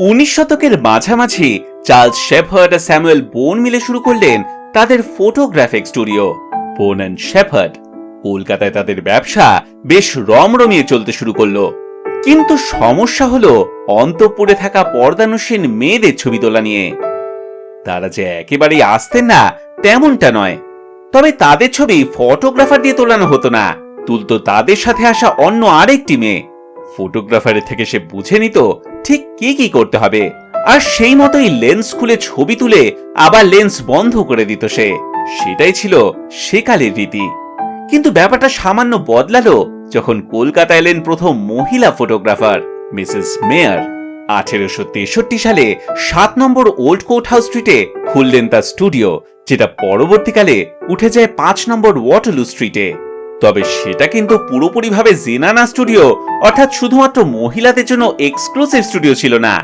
উনিশ শতকের মাঝামাঝি চার্লস শেফার্ড আর স্যামুয়েল বোন মিলে শুরু করলেন তাদের photographic studio. Bourne and Shepherd কলকাতায় তাদের ব্যবসা বেশ রমরমিয়ে চলতে শুরু করল। কিন্তু সমস্যা হলো অন্তঃপুরে থাকা পর্দানুসীন মেয়েদের ছবি তোলা নিয়ে। তারা যে একেবারেই আসতেন না, তেমনটা নয়। তবে তাদের ছবি ফটোগ্রাফার দিয়ে তোলানো হতো না, তুলতো তাদের সাথে আসা অন্য আরেকটি মেয়ে। ফটোগ্রাফারের থেকে সে বুঝে নিত ঠিক কি কি করতে হবে? আর সেই মতোই লেন্স খুলে ছবি তুলে আবার লেন্স বন্ধ করে দিত সে। সেটাই ছিল সেকালের রীতি। কিন্তু ব্যাপারটা সামান্য বদলালো যখন কলকাতা এলেন প্রথম মহিলা ফটোগ্রাফার, মিসেস মেয়ার। আঠেরোশো তেষট্টি সালে সাত নম্বর ওল্ড কোর্ট হাউস স্ট্রিটে খুললেন তার স্টুডিও, যেটা পরবর্তীকালে উঠে যায় পাঁচ নম্বর ওয়াটারলু স্ট্রিটে। তবে সেটা কিন্তু পুরোপুরিভাবে জেনানা স্টুডিও, অর্থাৎ শুধুমাত্র মহিলাদের জন্য এক্সক্লুসিভ স্টুডিও ছিল না।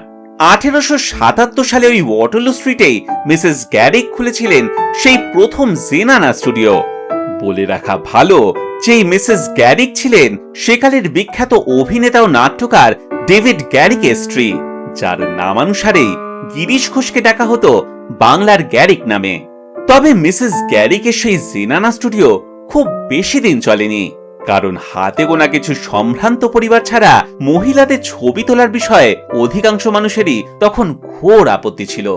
আঠেরোশো সাতাত্তর সালে ওই ওয়াটারলু স্ট্রিটেই মিসেস গ্যারিক খুলেছিলেন সেই প্রথম জেনানা স্টুডিও। বলে রাখা ভালো যে মিসেস গ্যারিক ছিলেন সেকালের বিখ্যাত অভিনেতা ও নাট্যকার ডেভিড গ্যারিকের স্ত্রী যার নামানুসারেই গিরিশ ঘোষকে ডাকা হতো বাংলার গ্যারিক নামে। তবে মিসেস গ্যারিকের সেই জেনানা স্টুডিও খুব বেশি দিন চলেনি। কারণ হাতে গোনা কিছু সম্ভ্রান্ত পরিবার ছাড়া মহিলাদের ছবি তোলার বিষয়ে অধিকাংশ মানুষেরই তখন ঘোর আপত্তি ছিল।